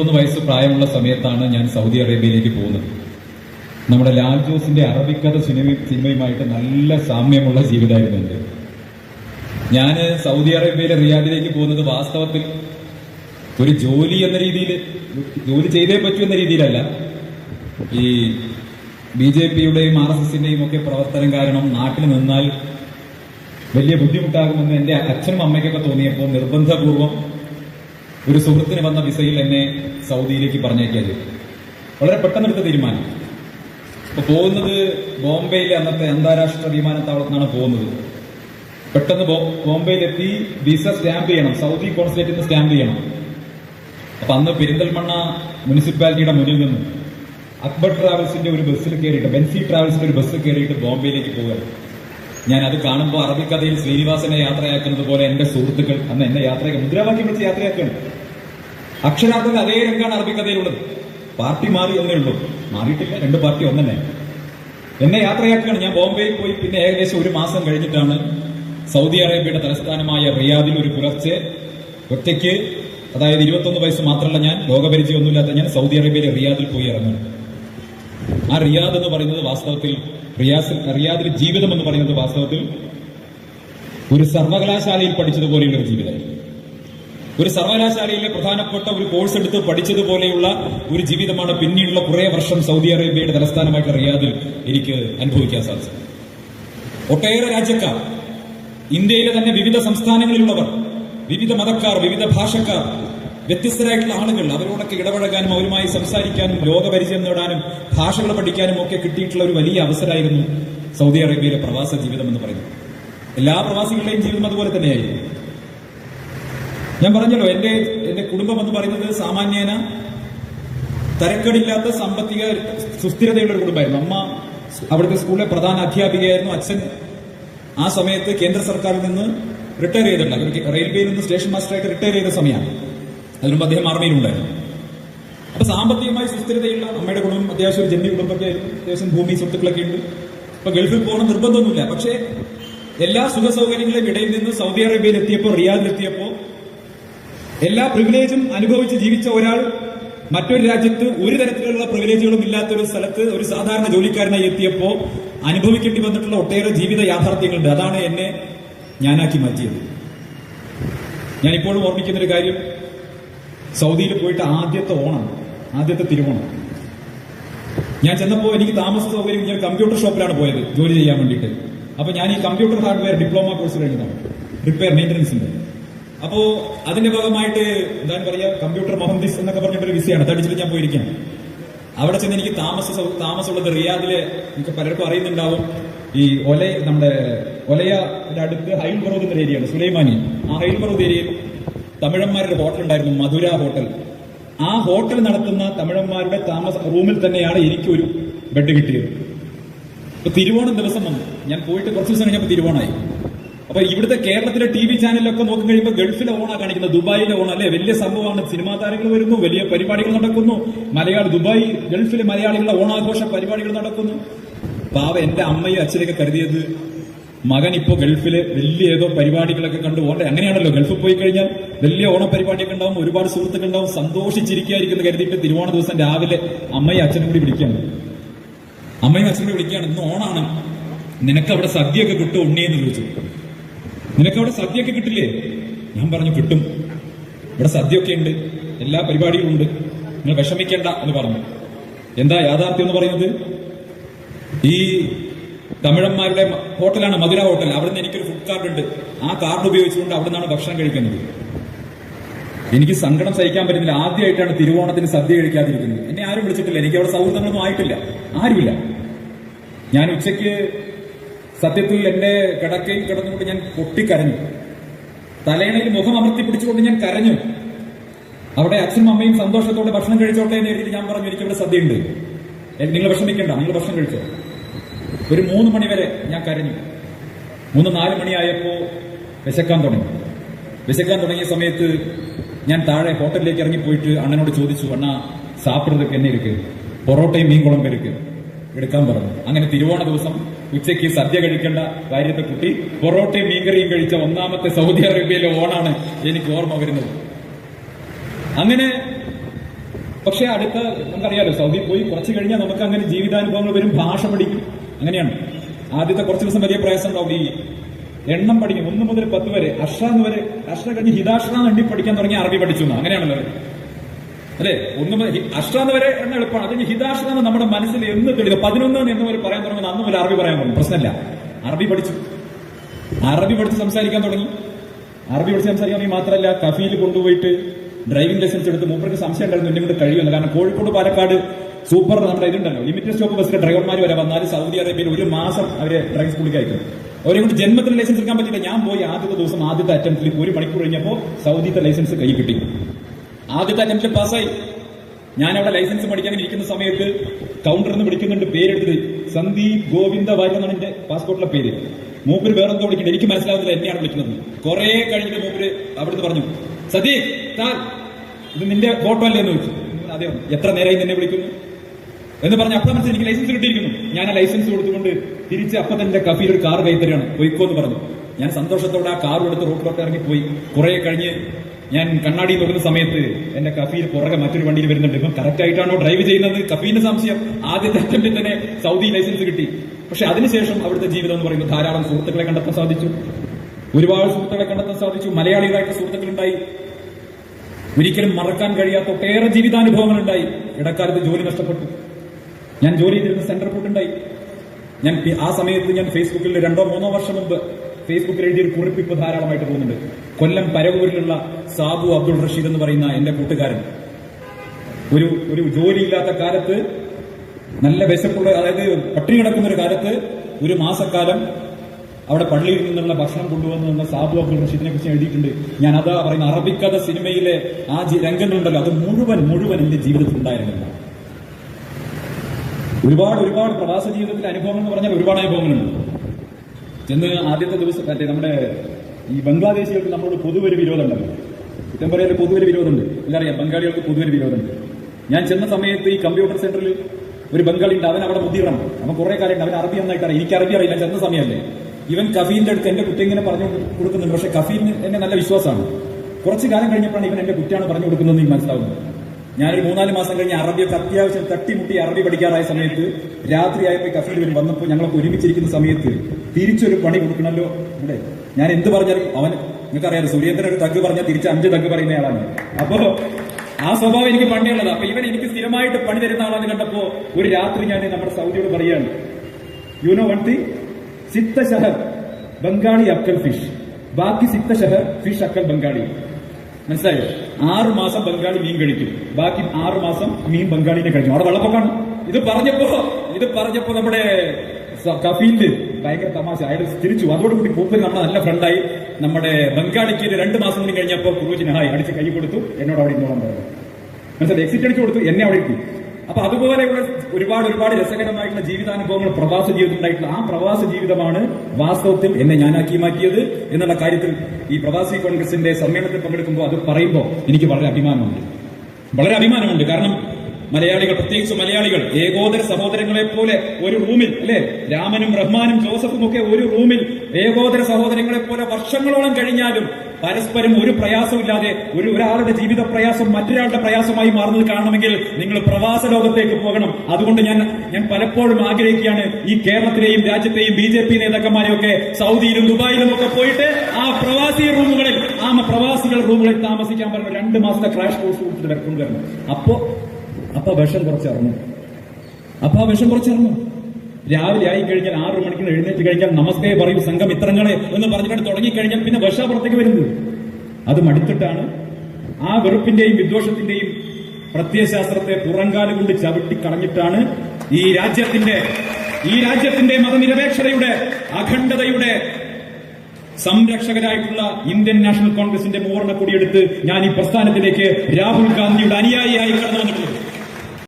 ഒന്ന് വയസ്സ് പ്രായമുള്ള സമയത്താണ് ഞാൻ സൗദി അറേബ്യയിലേക്ക് പോകുന്നത്. നമ്മുടെ ലാൽ ജോസിന്റെ അറബിക്കഥ സിനിമ സിനിമയുമായിട്ട് നല്ല സാമ്യമുള്ള ജീവിതമായിരുന്നു എന്റെ. ഞാൻ സൗദി അറേബ്യയിലെ റിയാദിലേക്ക് പോകുന്നത് വാസ്തവത്തിൽ ഒരു ജോലി എന്ന രീതിയിൽ ജോലി ചെയ്തേ പറ്റൂ എന്ന രീതിയിലല്ല. ഈ ബി ജെ പിയുടെയും ആർ എസ് എസിന്റെയും ഒക്കെ പ്രവർത്തനം കാരണം നാട്ടിൽ നിന്നാൽ വലിയ ബുദ്ധിമുട്ടാകുമെന്ന് എന്റെ അച്ഛനും അമ്മയ്ക്കൊക്കെ തോന്നിയപ്പോൾ നിർബന്ധപൂർവം ഒരു സുഹൃത്തിന് വന്ന വിസയിൽ എന്നെ സൗദിയിലേക്ക് പറഞ്ഞേക്കിയത് വളരെ പെട്ടെന്നെടുത്ത തീരുമാനം. അപ്പൊ പോകുന്നത് ബോംബെയിലെ അന്നത്തെ അന്താരാഷ്ട്ര വിമാനത്താവളത്തിൽ നിന്നാണ് പോകുന്നത്. പെട്ടെന്ന് ബോംബെയിലെത്തി വിസ സ്റ്റാമ്പ് ചെയ്യണം. സൗദി കോൺസുലേറ്റിൽ നിന്ന് സ്റ്റാമ്പ് ചെയ്യണം. അപ്പൊ അന്ന് പെരിന്തൽമണ്ണ മുനിസിപ്പാലിറ്റിയുടെ മുന്നിൽ നിന്ന് അക്ബർ ട്രാവൽസിന്റെ ഒരു ബസ്സിൽ കയറിയിട്ട് ബെൻസി ട്രാവൽസിന്റെ ഒരു ബസ് കയറിയിട്ട് ബോംബെയിലേക്ക് പോവുകയാണ്. ഞാൻ അത് കാണുമ്പോൾ അറബിക്കഥയിൽ ശ്രീനിവാസനെ യാത്രയാക്കുന്നത് പോലെ എന്റെ സുഹൃത്തുക്കൾ അന്ന് എന്നെ യാത്രയാക്കും മുദ്രാവാക്യം വെച്ച് യാത്രയാക്കുകയാണ്. അക്ഷരാർത്ഥത്തിൽ അതേ രംഗാണ് അറബിക്കഥയിലുള്ളത് പാർട്ടി മാറി എന്നേ ഉള്ളൂ. മാറിയിട്ടില്ല രണ്ട് പാർട്ടി ഒന്നെ എന്നെ യാത്രയാക്കുകയാണ്. ഞാൻ ബോംബെയിൽ പോയി പിന്നെ ഏകദേശം ഒരു മാസം കഴിഞ്ഞിട്ടാണ് സൗദി അറേബ്യയുടെ തലസ്ഥാനമായ റിയാദിൽ ഒരു പുലർച്ചെ ഒറ്റയ്ക്ക് അതായത് ഇരുപത്തൊന്ന് വയസ്സ് മാത്രമല്ല ഞാൻ ലോകപരിചയമൊന്നുമില്ലാത്ത ഞാൻ സൗദി അറേബ്യയിലെ റിയാദിൽ പോയി ഇറങ്ങുന്നു. ആ റിയാദ് എന്ന് പറയുന്നത് വാസ്തവത്തിൽ റിയാസിൽ റിയാദിൽ ജീവിതം എന്ന് പറയുന്നത് വാസ്തവത്തിൽ ഒരു സർവകലാശാലയിൽ പഠിച്ചതുപോലെയുള്ള ഒരു ജീവിതം ഒരു സർവകലാശാലയിലെ പ്രധാനപ്പെട്ട ഒരു കോഴ്സ് എടുത്ത് പഠിച്ചതുപോലെയുള്ള ഒരു ജീവിതമാണ് പിന്നീടുള്ള കുറെ വർഷം സൗദി അറേബ്യയുടെ തലസ്ഥാനമായിട്ട് റിയാദിൽ എനിക്ക് അനുഭവിക്കാൻ സാധിച്ചത്. ഒട്ടേറെ രാജ്യക്കാർ ഇന്ത്യയിലെ തന്നെ വിവിധ സംസ്ഥാനങ്ങളിലുള്ളവർ വിവിധ മതക്കാർ വിവിധ ഭാഷക്കാർ വ്യത്യസ്തരായിട്ടുള്ള ആളുകൾ അവരോടൊക്കെ ഇടപഴകാനും അവരുമായി സംസാരിക്കാനും ലോകപരിചയം നേടാനും ഭാഷകൾ പഠിക്കാനും ഒക്കെ കിട്ടിയിട്ടുള്ള ഒരു വലിയ അവസരമായിരുന്നു സൗദി അറേബ്യയിലെ പ്രവാസ ജീവിതം എന്ന് പറയുന്നത്. എല്ലാ പ്രവാസികളുടെയും ജീവിതം അതുപോലെ തന്നെയായിരുന്നു. ഞാൻ പറഞ്ഞല്ലോ എന്റെ എന്റെ കുടുംബം എന്ന് പറയുന്നത് സാമാന്യേന തരക്കേടില്ലാത്ത സാമ്പത്തിക സുസ്ഥിരതയുള്ള ഒരു കുടുംബമായിരുന്നു. അമ്മ അവിടുത്തെ സ്കൂളിലെ പ്രധാന അധ്യാപികയായിരുന്നു. അച്ഛൻ ആ സമയത്ത് കേന്ദ്ര സർക്കാരിൽ നിന്ന് റിട്ടയർ ചെയ്തിട്ടുണ്ട്. റെയിൽവേയിൽ നിന്ന് സ്റ്റേഷൻ മാസ്റ്ററായിട്ട് റിട്ടയർ ചെയ്ത സമയമാണ്. അതിനുമ്പോൾ അദ്ദേഹം ആർമിയിലുണ്ടായിരുന്നു അപ്പൊ സാമ്പത്തികമായി സുസ്ഥിരതയുള്ള അമ്മയുടെ കുടുംബം അത്യാവശ്യം ഒരു ജന്മി കുടുംബമൊക്കെ അത്യാവശ്യം ഭൂമി സ്വത്തുക്കളൊക്കെ ഉണ്ട്. അപ്പൊ ഗൾഫിൽ പോകണം നിർബന്ധമൊന്നുമില്ല. പക്ഷേ എല്ലാ സുഖ സൗകര്യങ്ങളെയും ഇടയിൽ നിന്ന് സൗദി അറേബ്യയിൽ എത്തിയപ്പോൾ റിയാദിൽ എത്തിയപ്പോൾ എല്ലാ പ്രിവിലേജും അനുഭവിച്ച് ജീവിച്ച ഒരാൾ മറ്റൊരു രാജ്യത്ത് ഒരു തരത്തിലുള്ള പ്രിവിലേജുകളും ഇല്ലാത്ത ഒരു സ്ഥലത്ത് ഒരു സാധാരണ ജോലിക്കാരനായി എത്തിയപ്പോൾ അനുഭവിക്കേണ്ടി വന്നിട്ടുള്ള ഒട്ടേറെ ജീവിത യാഥാർത്ഥ്യങ്ങളുണ്ട്. അതാണ് എന്നെ ഞാനാക്കി മാറ്റിയത്. ഞാൻ ഇപ്പോഴും ഓർമ്മിക്കുന്ന ഒരു കാര്യം. സൗദിയിൽ പോയിട്ട് ആദ്യത്തെ ഓണം ആദ്യത്തെ തിരുവോണം. ഞാൻ ചെന്നപ്പോൾ എനിക്ക് താമസ സൗകര്യം ഞാൻ കമ്പ്യൂട്ടർ ഷോപ്പിലാണ് പോയത് ജോലി ചെയ്യാൻ വേണ്ടിയിട്ട്. അപ്പൊ ഞാൻ ഈ കമ്പ്യൂട്ടർ ഹാർഡ്വെയർ ഡിപ്ലോമ കോഴ്സ് കഴിഞ്ഞതാണ്. റിപ്പയർ മെയിന്റനൻസിന്റെ അപ്പോ അതിന്റെ ഭാഗമായിട്ട് എന്താണ് പറയാ കമ്പ്യൂട്ടർ മൊഹന്ദിസ് എന്നൊക്കെ പറഞ്ഞിട്ടൊരു വിസയാണ്. തടിച്ചിട്ട് ഞാൻ പോയിരിക്കാം അവിടെ ചെന്ന് എനിക്ക് താമസ താമസമുള്ളത് റിയാദിലെ എനിക്ക് പലർക്കും അറിയുന്നുണ്ടാവും. ഈ ഒല നമ്മുടെ ഒലയുടെ അടുത്ത് ഹൈൽ ബറൂദ് എന്നൊരു ഏരിയയാണ് സുലൈമാനി. ആ ഹൈൽ ബറൂദ് ഏരിയയിൽ തമിഴന്മാരുടെ ഹോട്ടൽ ഉണ്ടായിരുന്നു മധുര ഹോട്ടൽ. ആ ഹോട്ടൽ നടത്തുന്ന തമിഴന്മാരുടെ താമസ റൂമിൽ തന്നെയാണ് എനിക്കൊരു ബെഡ് കിട്ടിയത്. ഇപ്പൊ തിരുവോണം ദിവസം വന്നു. ഞാൻ പോയിട്ട് കുറച്ച് ദിവസം കഴിഞ്ഞപ്പോൾ തിരുവോണമായി അപ്പൊ ഇവിടുത്തെ കേരളത്തിലെ ടി വി ചാനലിലൊക്കെ നോക്കി കഴിയുമ്പോൾ ഗൾഫിലെ ഓണ കാണിക്കുന്നത് ദുബായിലെ ഓണം അല്ലെ? വലിയ സംഭവമാണ്. സിനിമാ താരങ്ങൾ വരുന്നു വലിയ പരിപാടികൾ നടക്കുന്നു. മലയാളി ദുബായ് ഗൾഫിലെ മലയാളികളുടെ ഓണാഘോഷ പരിപാടികൾ നടക്കുന്നു. പാവ എന്റെ അമ്മയും അച്ഛനൊക്കെ കരുതിയത് മകൻ ഇപ്പോ ഗൾഫിലെ വലിയ ഏതോ പരിപാടികളൊക്കെ കണ്ടു. ഓണ്ടെ അങ്ങനെയാണല്ലോ ഗൾഫിൽ പോയി കഴിഞ്ഞാൽ വലിയ ഓണപരിപാടിയൊക്കെ ഉണ്ടാവും ഒരുപാട് സുഹൃത്തുക്കൾ ഉണ്ടാവും. സന്തോഷിച്ചിരിക്കുകയായിരിക്കും കരുതിയിട്ട് തിരുവോണ ദിവസം രാവിലെ അമ്മയും അച്ഛനും കൂടി വിളിക്കുകയാണ്. അമ്മയും അച്ഛനും കൂടി വിളിക്കുകയാണ് ഇന്ന് ഓണാണ്. നിനക്ക് അവിടെ സദ്യയൊക്കെ കിട്ടും ഉണ്ണിയെന്ന് ചോദിച്ചു. നിനക്ക് അവിടെ സദ്യയൊക്കെ കിട്ടില്ലേ? ഞാൻ പറഞ്ഞു കിട്ടും. ഇവിടെ സദ്യയൊക്കെ ഉണ്ട്. എല്ലാ പരിപാടികളും ഉണ്ട്. നിങ്ങൾ വിഷമിക്കേണ്ട എന്ന് പറഞ്ഞു. എന്താ യാഥാർത്ഥ്യം എന്ന് പറയുന്നത്? ഈ തമിഴന്മാരുടെ ഹോട്ടലാണ് മധുര ഹോട്ടൽ. അവിടെ നിന്ന് എനിക്കൊരു ഫുഡ് കാർഡ് ഉണ്ട്. ആ കാർഡ് ഉപയോഗിച്ചുകൊണ്ട് അവിടെ നിന്നാണ് ഭക്ഷണം കഴിക്കുന്നത്. എനിക്ക് സങ്കടം സഹിക്കാൻ പറ്റുന്നില്ല. ആദ്യമായിട്ടാണ് തിരുവോണത്തിന് സദ്യ കഴിക്കാതിരിക്കുന്നത്. എന്നെ ആരും വിളിച്ചിട്ടില്ല. എനിക്ക് അവിടെ സൗഹൃദങ്ങളൊന്നും ആയിട്ടില്ല. ആരുമില്ല. ഞാൻ ഉച്ചയ്ക്ക് സത്യത്തിൽ എന്റെ കിടക്കയിൽ കിടന്നുകൊണ്ട് ഞാൻ പൊട്ടിക്കരഞ്ഞു. തലയണയിൽ മുഖം അമർത്തി പിടിച്ചുകൊണ്ട് ഞാൻ കരഞ്ഞു. അവിടെ അച്ഛനും അമ്മയും സന്തോഷത്തോടെ ഭക്ഷണം കഴിച്ചോട്ടെ എന്ന് എഴുതി ഞാൻ പറഞ്ഞു എനിക്കിവിടെ സദ്യ സദ്യയുണ്ട് നിങ്ങൾ വിഷമിക്കണ്ട നിങ്ങൾ ഭക്ഷണം കഴിച്ചോ. ഒരു മൂന്ന് മണിവരെ ഞാൻ കരഞ്ഞു. മൂന്ന് നാല് മണിയായപ്പോ വിശക്കാൻ തുടങ്ങി. വിശക്കാൻ തുടങ്ങിയ സമയത്ത് ഞാൻ താഴെ ഹോട്ടലിലേക്ക് ഇറങ്ങിപ്പോയിട്ട് അണ്ണനോട് ചോദിച്ചു അണ്ണ സാപ്പിടുന്നതൊക്കെ എന്നെ ഇരിക്കും പൊറോട്ടയും മീൻ കുളമ്പ് എടുക്കാൻ പറഞ്ഞു. അങ്ങനെ തിരുവോണ ദിവസം ഉച്ചയ്ക്ക് സദ്യ കഴിക്കേണ്ട. കാര്യത്തെ കുട്ടി പൊറോട്ടയും മീൻകറിയും കഴിച്ച ഒന്നാമത്തെ സൗദി അറേബ്യയിലെ ഓണാണ് എനിക്ക് ഓർമ്മ വരുന്നത്. അങ്ങനെ പക്ഷെ അടുത്ത നമുക്കറിയാലോ സൗദി പോയി കുറച്ച് കഴിഞ്ഞാൽ നമുക്ക് അങ്ങനെ ജീവിതാനുഭവങ്ങൾ വരും ഭാഷ പഠിക്കും. അങ്ങനെയാണ്. ആദ്യത്തെ കുറച്ച് ദിവസം വലിയ പ്രയാസം ഉണ്ടാവും. ഈ എണ്ണം പഠിക്കും. ഒന്ന് മുതൽ പത്ത് വരെ അഷ്റാന്ന് വരെ അഷ്റ കഴിഞ്ഞ് ഹിതാഷ്റ എണ്ണി പഠിക്കാൻ തുടങ്ങി അറബി പഠിച്ചു എന്ന്. അങ്ങനെയാണല്ലോ അല്ലെ? ഒന്ന് അഷ്ടാന്ന് വരെ എണ്ണ എളുപ്പമാണ്. അതിന് ഹിതാഷ്ടാന്ന് നമ്മുടെ മനസ്സിൽ എന്ന് തെളിവ് പതിനൊന്ന് എന്ന് വരെ പറയാൻ തുടങ്ങുന്നത് അന്ന് അറബി പറയാൻ തുടങ്ങും. പ്രശ്നമില്ല. അറബി പഠിച്ചു. അറബി പഠിച്ച് സംസാരിക്കാൻ തുടങ്ങി. അറബി പഠിച്ച് സംസാരിക്കാൻ മാത്രമല്ല കഫീൽ കൊണ്ടുപോയിട്ട് ഡ്രൈവിംഗ് ലൈസൻസ് എടുത്ത് മൂപ്പർക്ക് സംശയം ഉണ്ടായിരുന്നു. എന്നെ കൊണ്ട് കഴിയുമെന്ന്. കാരണം കോഴിക്കോട് പാലക്കാട് സൂപ്പർ നമ്മുടെ ഇതുണ്ടല്ലോ. ലിമിറ്റഡ് സ്റ്റോപ്പ് ബസ്സിലെ ഡ്രൈവർമാർ വരെ വന്നാൽ സൗദി അറേബ്യയിൽ ഒരു മാസം അവരെ ഡ്രൈവിംഗ് സ്കൂളിലേക്ക് അയക്കും. അവരെ കൊണ്ട് ജന്മത്തിന് ലൈസൻസ് എടുക്കാൻ പറ്റില്ല ഞാൻ പോയി ആദ്യത്തെ ദിവസം ആദ്യത്തെ അറ്റംപ്റ്റിൽ ഒരു മണിക്കൂർ കഴിഞ്ഞപ്പോൾ സൗദിത്തെ ലൈസൻസ് കൈ കിട്ടി. ആദ്യത്തെ അറ്റംപ്റ്റ് പാസ്സായി. ഞാൻ അവിടെ ലൈസൻസ് പഠിക്കാൻ ഇരിക്കുന്ന സമയത്ത് കൗണ്ടറിൽ നിന്ന് വിളിക്കുന്നുണ്ട് പേരെടുത്തത് സന്ദീപ് ഗോവിന്ദ എന്നാണ് എന്റെ പാസ്പോർട്ടിലെ പേര്. മൂപ്പര് വേറെന്തോ വിളിക്കുന്നത് എനിക്ക് മനസ്സിലാവുന്നില്ല എന്നെയാണ് വിളിക്കുന്നത്. കുറെ കഴിഞ്ഞിട്ട് മൂപ്പര് അവിടുന്ന് പറഞ്ഞു സതീഷ് താൻ ഇത് നിന്റെ ഫോട്ടോ അല്ലേ? എന്ന് ചോദിച്ചു. അതെ എത്ര നേരമായി നിന്നെ വിളിക്കുന്നു? എന്ന് പറഞ്ഞ അപ്പം മനസ്സിൽ എനിക്ക് ലൈസൻസ് കിട്ടിയിരിക്കുന്നു. ഞാൻ ആ ലൈസൻസ് കൊടുത്തുകൊണ്ട് തിരിച്ച് അപ്പം തന്നെ കഫീൽ ഒരു കാർ കൈത്തരാണ് പോയിക്കോ എന്ന് പറഞ്ഞു. ഞാൻ സന്തോഷത്തോടെ ആ കാർ എടുത്ത് റോഡിലോട്ട് ഇറങ്ങി പോയി കുറെ കഴിഞ്ഞ് ഞാൻ കണ്ണാടി നോക്കുന്ന സമയത്ത് എന്റെ കഫീൽ പുറകെ മറ്റൊരു വണ്ടിയിൽ വരുന്നുണ്ട്. ഇപ്പം കറക്റ്റ് ആയിട്ടാണോ ഡ്രൈവ് ചെയ്യുന്നത്? കഫീന്റെ സംശയം. ആദ്യത്തെ അറ്റംപ്റ്റിൽ തന്നെ സൗദി ലൈസൻസ് കിട്ടി. പക്ഷെ അതിനുശേഷം അവിടുത്തെ ജീവിതം എന്ന് പറയുന്നത് ധാരാളം സുഹൃത്തുക്കളെ കണ്ടെത്താൻ സാധിച്ചു. ഒരുപാട് സുഹൃത്തുക്കളെ കണ്ടെത്താൻ സാധിച്ചു. മലയാളികളായിട്ട് സുഹൃത്തുക്കളുണ്ടായി. ഒരിക്കലും മറക്കാൻ കഴിയാത്ത ഒട്ടേറെ ജീവിതാനുഭവങ്ങൾ ഉണ്ടായി ഇടക്കാലത്ത് ജോലി നഷ്ടപ്പെട്ടു. ഞാൻ ജോലി ചെയ്തിരുന്ന സെന്റർ ഉണ്ടായി. ഞാൻ ആ സമയത്ത് ഞാൻ ഫേസ്ബുക്കിൽ രണ്ടോ മൂന്നോ വർഷം മുമ്പ് ഫേസ്ബുക്കിൽ കുറിപ്പ് ഇപ്പൊ ധാരാളമായിട്ട് പോകുന്നുണ്ട്. കൊല്ലം പരവൂരിലുള്ള സാബു അബ്ദുൾ റഷീദ് എന്ന് പറയുന്ന എന്റെ കൂട്ടുകാരൻ. ഒരു ഒരു ജോലിയില്ലാത്ത കാലത്ത് നല്ല വിശപ്പുള്ള അതായത് പട്ടിണി കിടക്കുന്ന ഒരു കാലത്ത് ഒരു മാസക്കാലം അവിടെ പള്ളിയിൽ നിന്നുള്ള ഭക്ഷണം കൊണ്ടുവന്ന് സാബു അബ്ദുൾ റഷീദിനെ കുറിച്ച് എഴുതിയിട്ടുണ്ട്. ഞാൻ അതാ പറയുന്ന അറബിക്കഥ സിനിമയിലെ ആ രംഗങ്ങളുണ്ടല്ലോ അത് മുഴുവൻ മുഴുവൻ എന്റെ ജീവിതത്തിൽ ഉണ്ടായിരുന്നില്ല ഒരുപാട് ഒരുപാട് പ്രവാസ ജീവിതത്തിലെ അനുഭവങ്ങൾ എന്ന് പറഞ്ഞാൽ ഒരുപാട് അനുഭവങ്ങളുണ്ട്. ചെന്ന് ആദ്യത്തെ ദിവസം മറ്റേ നമ്മുടെ ഈ ബംഗ്ലാദേശികൾക്ക് നമ്മളോട് പൊതുവൊരു വിരോധമുണ്ടല്ലോ കുറ്റം പറയുന്നത് പൊതുവൊരു വിരോധമുണ്ട്. എല്ലാറിയാം ബംഗാളികൾക്ക് പൊതുവൊരു വിരോധമുണ്ട്. ഞാൻ ചെന്ന സമയത്ത് ഈ കമ്പ്യൂട്ടർ സെന്ററിൽ ഒരു ബംഗാളി ഉണ്ട് അവൻ അവിടെ മുതിരണം. അവൻ കുറെ കാര്യം അവൻ അറബി നന്നായിട്ട് അറിയാം. എനിക്ക് അറബി അറിയില്ല ചെന്ന സമയമല്ലേ. ഇവൻ കഫീന്റെ അടുത്ത് എന്റെ കുട്ടി ഇങ്ങനെ പറഞ്ഞു കൊടുക്കുന്നുണ്ട്. പക്ഷെ കഫീലിന് എന്നെ നല്ല വിശ്വാസമാണ്. കുറച്ച് കാലം കഴിഞ്ഞപ്പോഴാണ് ഇവൻ എന്റെ കുട്ടിയാണ് പറഞ്ഞു കൊടുക്കുന്നതെന്ന് മനസ്സിലാവുന്നത്. ഞാനൊരു മൂന്നാൽ മാസം കഴിഞ്ഞ് അറബിയൊക്കെ അത്യാവശ്യം തട്ടിമുട്ടി അറബി പഠിക്കാറായ സമയത്ത് രാത്രിയായപ്പോൾ കഫീൽ വരും വന്നപ്പോൾ ഞങ്ങളൊക്കെ ഒരുമിച്ചിരിക്കുന്ന സമയത്ത് തിരിച്ചൊരു പണി കൊടുക്കണല്ലോ. അല്ലേ ഞാൻ എന്ത് പറഞ്ഞാലും അവൻ നിങ്ങൾക്കറിയാലോ സുരേന്ദ്രൻ ഒരു തഗ് പറഞ്ഞാൽ തിരിച്ച് അഞ്ച് തഗ് പറയുന്നയാളാണ് അപ്പോ ആ സ്വഭാവം എനിക്ക് പണ്ടേ അപ്പൊ ഇവൻ എനിക്ക് സ്ഥിരമായിട്ട് പണി തരുന്ന ആളാന്ന് കണ്ടപ്പോ ഒരു രാത്രി ഞാൻ നമ്മുടെ സൗദിയോട് പറയാണ് യു നോ വൺ തിങ് സിത്ത ഷഹർ ബംഗാളി അക്കൽ ഫിഷ് ബാക്കി സിത്ത ഷഹർ ഫിഷ് അക്കൽ ബംഗാളി. മനസ്സിലായോ? ആറു മാസം ബംഗാളി മീൻ കഴിക്കും ബാക്കി ആറു മാസം മീൻ ബംഗാളിനെ കഴിക്കും അവിടെ വെള്ളപ്പൊക്കാണ് ഇത് പറഞ്ഞപ്പോ ഇത് പറഞ്ഞപ്പോ നമ്മുടെ കഫീലിന് ഭയങ്കര തമാശ. അയാൾ തിരിച്ചു അതോടുകൂടി കൂപ്പർ നമ്മുടെ നല്ല ഫ്രണ്ടായി. നമ്മുടെ ബംഗാളിക്ക് രണ്ടു മാസം കൂടി കഴിഞ്ഞപ്പോൾ കുറുജിന് ഹായ് അടിച്ച് കൈ കൊടുത്തു. എന്നോട് അവിടെ ഇന്നോളം പറഞ്ഞു. മനസ്സിലായി? എക്സിറ്റ് അടിച്ചു കൊടുത്തു. എന്നെ അവിടെ ഇരുത്തി. അപ്പൊ അതുപോലെയുള്ള ഒരുപാട് ഒരുപാട് രസകരമായിട്ടുള്ള ജീവിതാനുഭവങ്ങൾ പ്രവാസ ജീവിതം ഉണ്ടായിട്ടുള്ള ആ പ്രവാസ ജീവിതമാണ് വാസ്തവത്തിൽ എന്നെ ഞാനാക്കി മാറ്റിയത് എന്നുള്ള കാര്യത്തിൽ ഈ പ്രവാസി കോൺഗ്രസിന്റെ സമ്മേളനത്തിൽ പങ്കെടുക്കുമ്പോൾ അത് പറയുമ്പോൾ എനിക്ക് വളരെ അഭിമാനമുണ്ട്. വളരെ അഭിമാനമുണ്ട്. കാരണം മലയാളികൾ പ്രത്യേകിച്ച് മലയാളികൾ ഏകോദര സഹോദരങ്ങളെ പോലെ ഒരു റൂമിൽ അല്ലെ? രാമനും റഹ്മാനും ജോസഫും ഒക്കെ ഒരു റൂമിൽ ഏകോദര സഹോദരങ്ങളെ പോലെ വർഷങ്ങളോളം കഴിഞ്ഞാലും പരസ്പരം ഒരു പ്രയാസമില്ലാതെ ഒരു ഒരാളുടെ ജീവിത പ്രയാസം മറ്റൊരാളുടെ പ്രയാസമായി മാറുന്നത് കാണണമെങ്കിൽ നിങ്ങൾ പ്രവാസ ലോകത്തേക്ക് പോകണം. അതുകൊണ്ട് ഞാൻ ഞാൻ പലപ്പോഴും ആഗ്രഹിക്കുകയാണ് ഈ കേരളത്തിലെയും രാജ്യത്തെയും ബി ജെ പി നേതാക്കന്മാരെയൊക്കെ സൗദിയിലും ദുബായിലും ഒക്കെ പോയിട്ട് ആ പ്രവാസി റൂമുകളിൽ ആ പ്രവാസികൾ റൂമുകളിൽ താമസിക്കാൻ പറഞ്ഞു രണ്ട് മാസത്തെ ക്രാഷ് കോഴ്സ് കൊടുത്തിട്ട് കൊണ്ടുവരണം. അപ്പോ അപ്പൊ വിഷം കുറച്ചിറങ്ങും അപ്പൊ ആ വിഷം കുറച്ചിറങ്ങും രാവിലെ ആയി കഴിഞ്ഞാൽ ആറു മണിക്ക് എഴുന്നേറ്റ് കഴിഞ്ഞാൽ നമസ്തേ പറയും സംഘം ഇത്രങ്ങളെ എന്ന് പറഞ്ഞിട്ട് തുടങ്ങിക്കഴിഞ്ഞാൽ പിന്നെ വർഷാപുറത്തേക്ക് വരുന്നത്. അത് മടുത്തിട്ടാണ് ആ വെറുപ്പിന്റെയും വിദ്വേഷത്തിന്റെയും പ്രത്യയശാസ്ത്രത്തെ പുറങ്കാൽ കൊണ്ട് ചവിട്ടി കളഞ്ഞിട്ടാണ് ഈ രാജ്യത്തിന്റെ ഈ രാജ്യത്തിന്റെ മതനിരപേക്ഷതയുടെ അഖണ്ഡതയുടെ സംരക്ഷകരായിട്ടുള്ള ഇന്ത്യൻ നാഷണൽ കോൺഗ്രസിന്റെ മൂവർണ കൊടിയെടുത്ത് ഞാൻ ഈ പ്രസ്ഥാനത്തിലേക്ക് രാഹുൽ ഗാന്ധിയുടെ അനുയായിയായി കടന്നു വന്നിട്ടുള്ളത്